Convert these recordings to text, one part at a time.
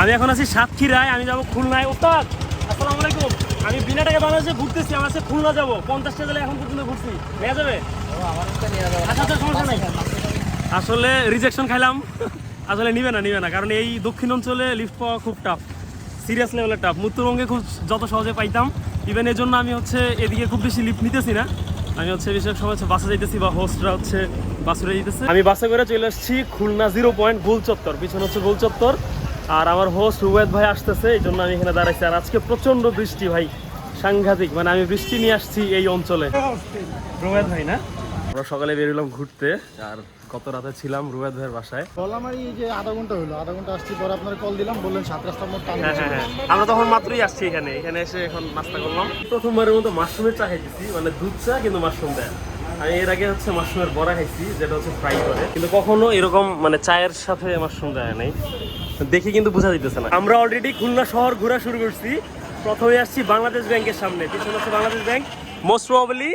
আমি এখন আছি সাতক্ষীরায় আমি যাব খুলনায়। ওস্তাদ, আসসালামু আলাইকুম। আমি বিনা টাকা বাংলাদেশে ঘুরতেছি, আমার সাথে খুলনা যাব। পঞ্চাশটা জেলা এখন পর্যন্ত ঘুরছি। নেওয়া যাবে? আচ্ছা আচ্ছা আসলে রিজেকশন খাইলাম। আসলে নিবে না নিবে না, কারণ এই দক্ষিণ অঞ্চলে লিফট পাওয়া খুব টাফ সিরিয়াস লেভেলের টাফ মৃত্যুবঙ্গে খুব যত সহজে পাইতাম। ইভেন এর জন্য আমি হচ্ছে এদিকে খুব বেশি লিফট নিতেছি না। আমি হচ্ছে বেশিরভাগ সময় হচ্ছে বাসে যাইতেছি বা হোস্টরা হচ্ছে বাসে যাইতেছে। আমি বাসে করে চলে আসছি খুলনা জিরো পয়েন্ট গোল চত্বর পিছনে হচ্ছে গোল চত্বর আর আমার হোস্ট রুবেদ ভাই আসতেছে এই জন্য আমি এখানে দাঁড়াইছি। আর আজকে প্রচণ্ড বৃষ্টি ভাই সাংঘাতিক। মানে আমি বৃষ্টি নিয়ে আসছি এই অঞ্চলে। রুবেদ ভাই না? আমরা সকালে বেরোলাম ঘুরতে আর কত রাতে ছিলাম রুবেদ ভাইয়ের বাসায়। বললাম আর এই যে আধা ঘণ্টা হলো আধা ঘণ্টা আসছি পরে আপনার কল দিলাম বললেন সাত রাস্তার মোট হ্যাঁ হ্যাঁ হ্যাঁ। আমরা তখন মাত্রই আসছি এখানে। এখানে এসে এখন নাস্তা করলাম। প্রথমবারের মতো মাশরুমের চা খাইতেছি মানে দুধ চা কিন্তু মাশরুম দেয় আমি এর আগে হচ্ছে মাশরুমের বড়া খাইছি যেটা হচ্ছে ফ্রাই করে। কিন্তু কখনো এরকম মানে চায়ের সাথে মাশরুম দেয় নাই। দেখি কিন্তু বোঝা দিতেছে না। আমরা অলরেডি খুলনা শহর ঘোরা শুরু করছি। প্রথমে আসছি বাংলাদেশ ব্যাংকের সামনে। পিছনে হচ্ছে বাংলাদেশ ব্যাংক। মোস্ট প্রবাবলি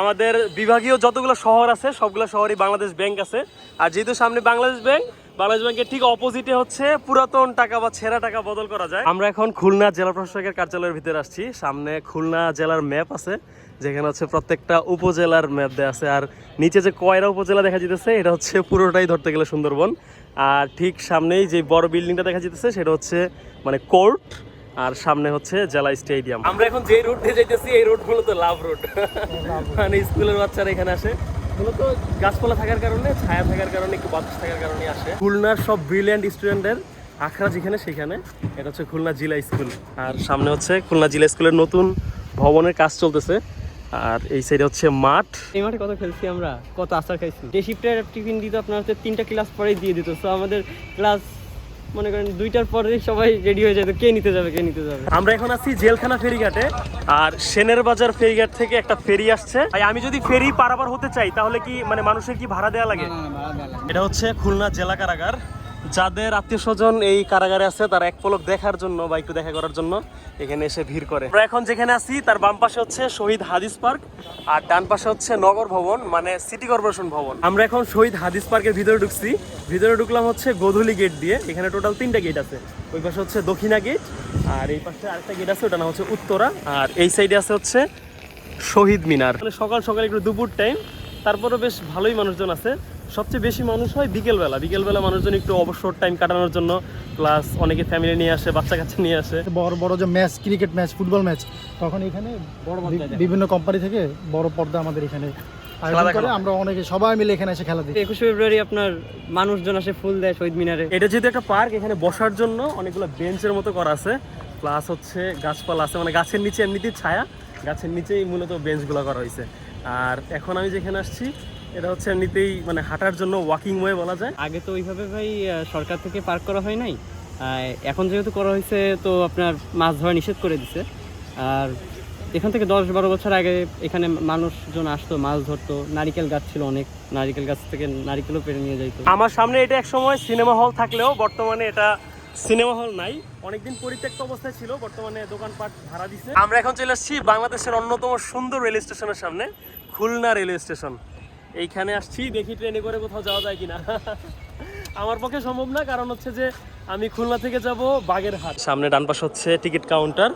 আমাদের বিভাগীয় যতগুলো শহর আছে, সবগুলো শহরই বাংলাদেশ ব্যাংক আছে। আর যেহেতু সামনে বাংলাদেশ ব্যাংক, বাংলাদেশ ব্যাংকের ঠিক অপোজিটে হচ্ছে পুরাতন টাকা বা ছেঁড়া টাকা বদল করা যায়। আমরা এখন খুলনা জেলা প্রশাসকের কার্যালয়ের ভিতরে আসছি। সামনে খুলনা জেলার ম্যাপ আছে, যেখানে হচ্ছে প্রত্যেকটা উপজেলার ম্যাপ দেওয়া আছে। আর নিচে যে কয়রা উপজেলা দেখা যেতেছে এটা হচ্ছে পুরোটাই ধরতে গেলে সুন্দরবন। আর ঠিক সামনেই যে বড় বিল্ডিংটা দেখা যেতেছে, সেটা হচ্ছে মানে কোর্ট, আর সামনে হচ্ছে জেলা স্টেডিয়াম। আমরা এখন যে রোড দিয়ে যাইতেছি, এই রোড মূলত লাভ রোড মানে স্কুলের বাচ্চারা এখানে আসে। মূলত গাছপালা থাকার কারণে, ছায়া থাকার কারণে, একটু বাতাস থাকার কারণে আসে। খুলনার সব ব্রিলিয়ান্ট স্টুডেন্টের আখড়া যেখানে, সেখানে। এটা হচ্ছে খুলনা জেলা স্কুল। আর সামনে হচ্ছে খুলনা জেলা স্কুলের নতুন ভবনের কাজ চলতেছে। আর এই সাইডে হচ্ছে মাঠ। এই মাঠে কত খেলছি আমরা? কত আচার খাইছি। যে শিফটের টিফিন দিত আপনার হচ্ছে তিনটা ক্লাস পরেই দিয়ে দিত। সো আমাদের ক্লাস মনে করেন দুইটার পরে সবাই রেডি হয়ে যেত কে নিতে যাবে কে নিতে যাবে? আমরা এখন আছি জেলখানা ফেরিঘাটে আর সেনের বাজার ফেরিঘাট থেকে একটা ফেরি আসছে। ভাই আমি যদি ফেরি পারাপার হতে চাই তাহলে কি মানে মানুষের কি ভাড়া দেওয়া লাগে। এটা হচ্ছে খুলনা জেলা কারাগার। যাদের আত্মীয় স্বজন এই কারাগারে আছে, তারা এক পলক দেখার জন্য বা একটু দেখা করার জন্য এখানে এসে ভিড় করে। আমরা এখন যেখানে আছি, তার বাম পাশে হচ্ছে শহীদ হাদিস পার্ক আর ডান পাশে হচ্ছে নগর ভবন মানে সিটি কর্পোরেশন ভবন। আমরা এখন শহীদ হাদিস পার্কের ভিতরে ঢুকছি। ভিতরে ঢুকলাম হচ্ছে গোধূলি গেট দিয়ে। এখানে টোটাল তিনটা গেট আছে। ওই পাশে হচ্ছে দক্ষিণা গেট আর এই পাশে আরেকটা গেট আছে, ওটা নাম হচ্ছে উত্তরা। আর এই সাইডে আছে হচ্ছে শহীদ মিনার। মানে সকাল সকাল একটু দুপুর টাইম তারপরে বেশ ভালোই মানুষজন আছে। সবচেয়ে বেশি মানুষ হয় বিকেলবেলা। বিকেলবেলা মানুষজন একটু অবসর টাইম কাটানোর জন্য প্লাস অনেকে ফ্যামিলি নিয়ে আসে বাচ্চা কাচ্চা নিয়ে আসে। বড় বড় যে match cricket match football match তখন এখানে বড় বিভিন্ন কোম্পানি থেকে বড় পর্দা আমাদের এখানে। আমরা অনেকে সবাই মিলে এখানে এসে খেলা দিই একুশে ফেব্রুয়ারি আপনার মানুষজন আসে ফুল দেয় শহীদ মিনারে। এটা যেহেতু একটা পার্ক এখানে বসার জন্য অনেকগুলো বেঞ্চের মতো করা আছে প্লাস হচ্ছে গাছপালা আছে মানে গাছের নিচে এমনিতেই ছায়া গাছের নিচেই মূলত বেঞ্চগুলো করা হয়েছে। আর এখন আমি যেখানে আসছি এটা হচ্ছে এমনিতেই মানে হাঁটার জন্য ওয়াকিং ওয়ে বলা যায়। আগে তো ওইভাবে ভাই সরকার থেকে পার্ক করা হয় নাই। এখন যেহেতু করা হয়েছে তো আপনার মাছ ধরা নিষেধ করে দিছে। আর এখান থেকে দশ বারো বছর আগে এখানে মানুষজন আসতো মাছ ধরতো। নারিকেল গাছ ছিল অনেক নারিকেল গাছ থেকে নারিকেলও পেরে নিয়ে যাইতো। আমার সামনে এটা এক সময় সিনেমা হল থাকলেও বর্তমানে এটা সিনেমা হল নাই। অনেকদিন পরিত্যক্ত অবস্থায় ছিল বর্তমানে দোকানপাট ভাড়া দিছে। আমরা এখন চলে আসছি বাংলাদেশের অন্যতম সুন্দর রেল স্টেশনের সামনে খুলনা রেলওয়ে স্টেশন এইখানে আসছি, দেখি ট্রেনে করে কোথাও যাওয়া যায় কিনা। আমার পক্ষে সম্ভব না, কারণ হচ্ছে যে আমি খুলনা থেকে যাব বাগেরহাট। সামনে ডান পাশে হচ্ছে টিকিট কাউন্টার,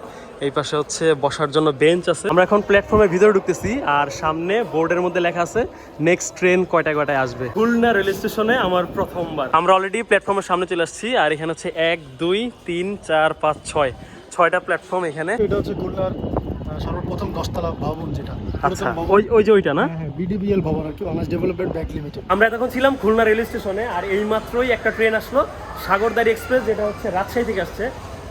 এই পাশে হচ্ছে বসার জন্য বেঞ্চ আছে। আমরা এখন প্ল্যাটফর্মের ভিতরে ঢুকতেছি, আর সামনে বোর্ডের মধ্যে লেখা আছে নেক্সট ট্রেন কয়টায় কয়টায় আসবে। খুলনা রেল স্টেশনে আমার প্রথমবার। আমরা অলরেডি প্ল্যাটফর্মের সামনে চলে আসছি, আর এখানে হচ্ছে এক, দুই, তিন, চার, পাঁচ, ছয়। ছয়টা প্ল্যাটফর্ম এখানে। এটা হচ্ছে খুলনার সর্বপ্রথম দশতলা ভবন যেটা আচ্ছা ওই ওই যে ওইটা না? হ্যাঁ বিডিবিএল ভবন আর কি বাংলাদেশ ডেভেলপমেন্ট ব্যাংক লিমিটেড আমরা তখন ছিলাম খুলনা রেল স্টেশনে আর এই মাত্রই একটা ট্রেন আসলো সাগরদারি এক্সপ্রেস যেটা হচ্ছে রাজশাহী থেকে আসছে।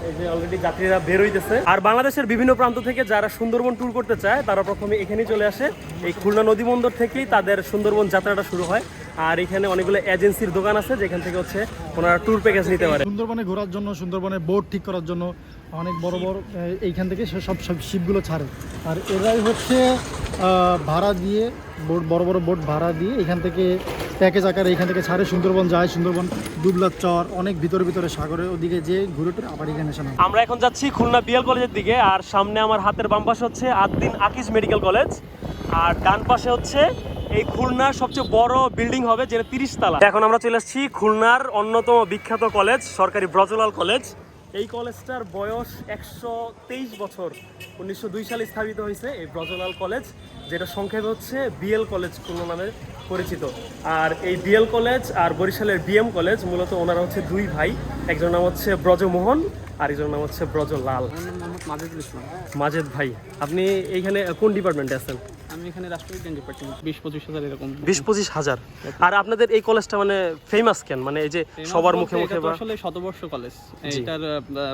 এই যে অলরেডি যাত্রীরা বের হইতেছে। আর বাংলাদেশের বিভিন্ন প্রান্ত থেকে যারা সুন্দরবন ট্যুর করতে চায় তারা প্রথমে এখানেই চলে আসে। এই খুলনা নদী বন্দর থেকেই তাদের সুন্দরবন যাত্রাটা শুরু হয়। আর এখানে অনেকগুলো এজেন্সির দোকান আছে যেখান থেকে হচ্ছে ওনারা ট্যুর প্যাকেজ নিতে পারে। সুন্দরবনে ঘোরার জন্য সুন্দরবনে বোট ঠিক করার জন্য অনেক বড় বড় এইখান থেকে সব সব শিপগুলো ছাড়ে। আর এরাই হচ্ছে ভাড়া দিয়ে বোট বড় বড় বোট ভাড়া দিয়ে এখান থেকে প্যাকেজ আকারে এখান থেকে ছাড়ে। সুন্দরবন যায় সুন্দরবন দুবলার চর অনেক ভিতরে ভিতরে সাগরের ওদিকে যে ঘুরে টুরে আবার এখানে এসে আমরা এখন যাচ্ছি খুলনা বিএল কলেজের দিকে আর সামনে আমার হাতের বাম পাশে হচ্ছে আদ্দিন আকিজ মেডিকেল কলেজ আর ডান পাশে হচ্ছে এই খুলনার সবচেয়ে বড় বিল্ডিং হবে যেটা তিরিশ তালা। এখন আমরা চলে আসছি খুলনার অন্যতম বিখ্যাত কলেজ সরকারি ব্রজলাল কলেজ। এই কলেজটার বয়স একশো তেইশ বছর। উনিশশো দুই সালে স্থাপিত হয়েছে এই ব্রজলাল কলেজ যেটা সংক্ষেপে হচ্ছে বিএল কলেজ খুলনা নামে পরিচিত। আর এই বিএল কলেজ আর বরিশালের বিএম কলেজ মূলত ওনারা হচ্ছে দুই ভাই। একজন নাম হচ্ছে ব্রজমোহন আর একজন নাম হচ্ছে ব্রজলাল মাজেদ ভাই আপনি এইখানে কোন ডিপার্টমেন্টে আছেন? আমি এখানে রাষ্ট্রবিজ্ঞান ডিপার্টমেন্ট বিশ পঁচিশ হাজার এরকম। বিশ পঁচিশ হাজার। আর আপনাদের এই কলেজটা মানে ফেমাস কেন? মানে এই যে সবার মুখে মুখে আসলে শতবর্ষ কলেজ। এটার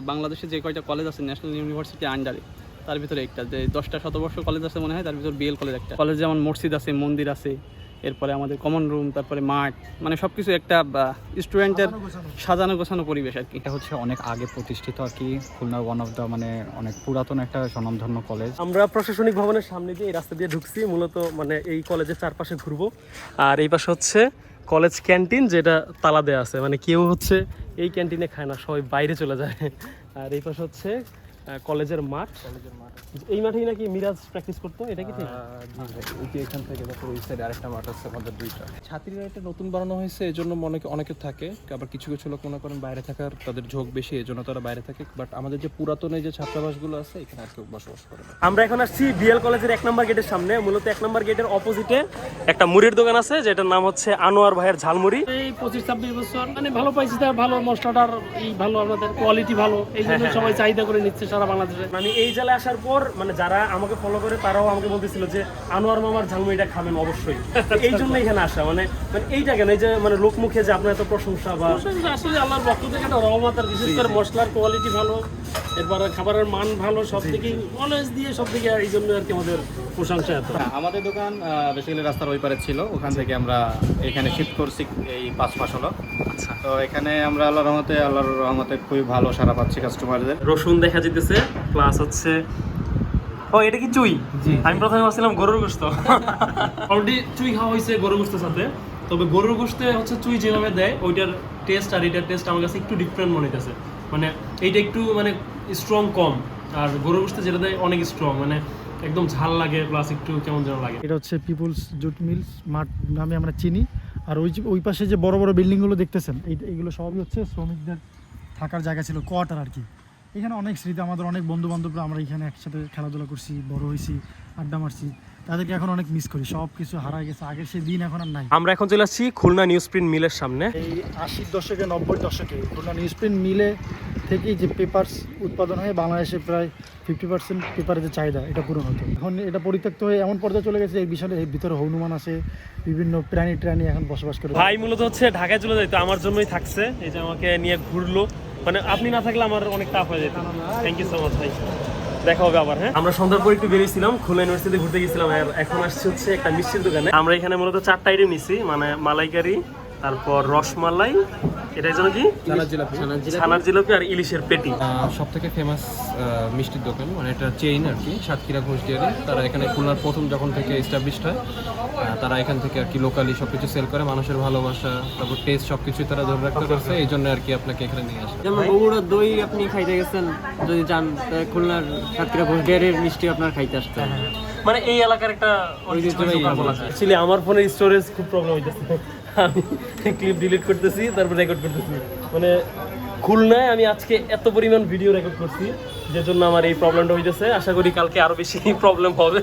বাংলাদেশে যে কয়টা কলেজ আছে ন্যাশনাল ইউনিভার্সিটি আন্ডারে তার ভিতরে একটা যে দশটা শতবর্ষ কলেজ আছে মনে হয় তার ভিতর বিএল কলেজ একটা। কলেজ যেমন মসজিদ আছে মন্দির আছে এরপরে আমাদের কমন রুম তারপরে মাঠ মানে সবকিছু একটা স্টুডেন্টের সাজানো গোছানো পরিবেশ আর কি। এটা হচ্ছে অনেক আগে প্রতিষ্ঠিত আর কি খুলনার ওয়ান অফ দ্য মানে অনেক পুরাতন একটা স্বনামধন্য কলেজ আমরা প্রশাসনিক ভবনের সামনে দিয়ে এই রাস্তা দিয়ে ঢুকছি মূলত মানে এই কলেজের চারপাশে ঘুরবো। আর এই পাশে হচ্ছে কলেজ ক্যান্টিন যেটা তালা দেওয়া আছে। মানে কেউ হচ্ছে এই ক্যান্টিনে খায় না সবাই বাইরে চলে যায়। আর এই পাশে হচ্ছে কলেজের মাঠ। কলেজের মাঠ। এই মাঠেই নাকি মিরাজ প্র্যাকটিস করতো? এটা কি ঠিক? এখান থেকে তারপর ওই সাইডে আরেকটা মাঠ আছে আমাদের দুইটা। ছাত্রীরা এটা নতুন বানানো হয়েছে এই জন্য অনেকে অনেকে থাকে আবার কিছু কিছু লোক মনে করেন বাইরে থাকার তাদের ঝোঁক বেশি এই জন্য তারা বাইরে থাকে। বাট আমাদের যে পুরাতন যে ছাত্রাবাসগুলো আছে এখানে আর কেউ বসবাস করে আমরা এখন আসছি বিএল কলেজের এক নম্বর গেটের সামনে মূলত এক নম্বর গেটের অপোজিটে একটা মুড়ির দোকান আছে যেটার নাম হচ্ছে আনোয়ার ভাইয়ের ঝালমুড়ি। এই পঁচিশ ছাব্বিশ বছর মানে ভালো পাইছি তার ভালো মশলাটার এই ভালো আমাদের কোয়ালিটি ভালো এই জন্য সবাই চাহিদা করে নিচ্ছে সারা বাংলাদেশে। আমি এই জেলায় আসার পর মানে যারা আমাকে ফলো করে তারাও আমাকে বলতেছিল যে আনোয়ার মামার ঝালমুড়িটা খাবেন অবশ্যই। এই জন্য এখানে আসা মানে মানে এইটা কেন? এই যে মানে লোকমুখে যে আপনার এত প্রশংসা বা আসলে- আল্লাহর পক্ষ থেকে একটা রহমত আর বিশেষ করে মশলার কোয়ালিটি ভালো এরপরে খাবারের মান ভালো সব দিকেই অলওয়েজ দিয়ে সব দিকে এই জন্য আর কি আমাদের প্রশংসা এত। হ্যাঁ, আমাদের দোকান বেসিক্যালি রাস্তার ওই পারে ছিল ওখান থেকে আমরা এখানে শিফট করছি এই পাঁচ মাস হলো। আচ্ছা। তো এখানে আমরা আল্লাহর রহমতে আল্লাহর রহমতে খুবই ভালো সারা পাচ্ছি কাস্টমারদের রসুন দেখা যেতেছে প্লাস হচ্ছে ও এটা কি চুই? আমি প্রথমে ভাবছিলাম গরুর গোস্ত অলরেডি চুই খাওয়া হয়েছে গরু গোস্তের সাথে। তবে গরুর গোস্তে হচ্ছে চুই যেভাবে দেয় ওইটার টেস্ট আর এটার টেস্ট আমার কাছে একটু ডিফারেন্ট মনে হইতেছে। মানে এইটা একটু মানে স্ট্রং কম। আর গরুর গোস্তে যেটা দেয় অনেক স্ট্রং মানে একদম ঝাল লাগে প্লাস একটু কেমন যেন লাগে। এটা হচ্ছে পিপুলস জুট মিলস মাঠ নামে আমরা চিনি। আর ওই যে ওই পাশে যে বড় বড় বিল্ডিংগুলো দেখতেছেন এই এইগুলো সবই হচ্ছে শ্রমিকদের থাকার জায়গা ছিল কোয়ার্টার আর কি। এখানে অনেক স্মৃতি আমাদের অনেক বন্ধু বান্ধবরা আমরা এখানে একসাথে খেলাধুলা করছি বড় হয়েছি আড্ডা মারছি। তাদেরকে এখন অনেক মিস করি সব কিছু হারায় গেছে আগের সেই দিন এখন আর নাই। আমরা এখন চলে আসছি খুলনা নিউজ প্রিন্ট মিলের সামনে। এই আশির দশকে নব্বই দশকে খুলনা নিউজ প্রিন্ট মিলে থেকেই যে পেপারস উৎপাদন হয়ে বাংলাদেশে প্রায় ফিফটি পার্সেন্ট পেপারের যে চাহিদা এটা পূরণ হতো। এখন এটা পরিত্যক্ত হয়ে এমন পর্যায়ে চলে গেছে এই বিশালে এর ভিতরে হনুমান আছে বিভিন্ন প্রাণী ট্রাণী এখন বসবাস করে। ভাই মূলত হচ্ছে ঢাকায় চলে যাইতো আমার জন্যই থাকছে। এই যে আমাকে নিয়ে ঘুরলো মানে আপনি না থাকলে আমার অনেক টাফ হয়ে যেত। থ্যাংক ইউ সো মাচ ভাই। দেখা হবে আবার হ্যাঁ? আমরা সন্ধ্যার পর একটু বেরিয়েছিলাম খুলনা ইউনিভার্সিটি ঘুরতে গেছিলাম আর এখন আসছে হচ্ছে একটা মিষ্টির দোকানে। আমরা এখানে মূলত চারটা আইটেম নিছি মানে মালাইকারি তারপর রসমালাই এটার জন্য কি? জিলাপি। ছানার জিলাপি। আর ইলিশের পেটি। সব থেকে ফেমাস মিষ্টির দোকান মানে এটা চেইন আর কি সাতক্ষীরা ঘোষ ডিয়ারি তারা এখানে খুলনার প্রথম যখন থেকে এস্টাবলিশড হয় তারা এখান থেকে আর কি লোকালি সব কিছু সেল করে মানুষের ভালোবাসা তারপর টেস্ট সব কিছুই তারা ধরে রাখতে পারছে এই জন্য আর কি আপনাকে এখানে নিয়ে আসে। যেমন বগুড়ার দই আপনি খাইতে গেছেন যদি যান খুলনার সাতক্ষীরা ঘোষ ডেয়ারির মিষ্টি আপনার খাইতে আসতে মানে এই এলাকার একটা অ্যাকচুয়ালি আমার ফোনের স্টোরেজ খুব প্রবলেম হইতেছে। আমি ক্লিপ ডিলিট করতেছি, তারপর রেকর্ড করতেছি। মানে খুলনায় আমি আজকে এত পরিমাণ ভিডিও রেকর্ড করছি যে জন্য আমার এই প্রবলেমটা হইতেছে। আশা করি কালকে আরও বেশি প্রবলেম হবে।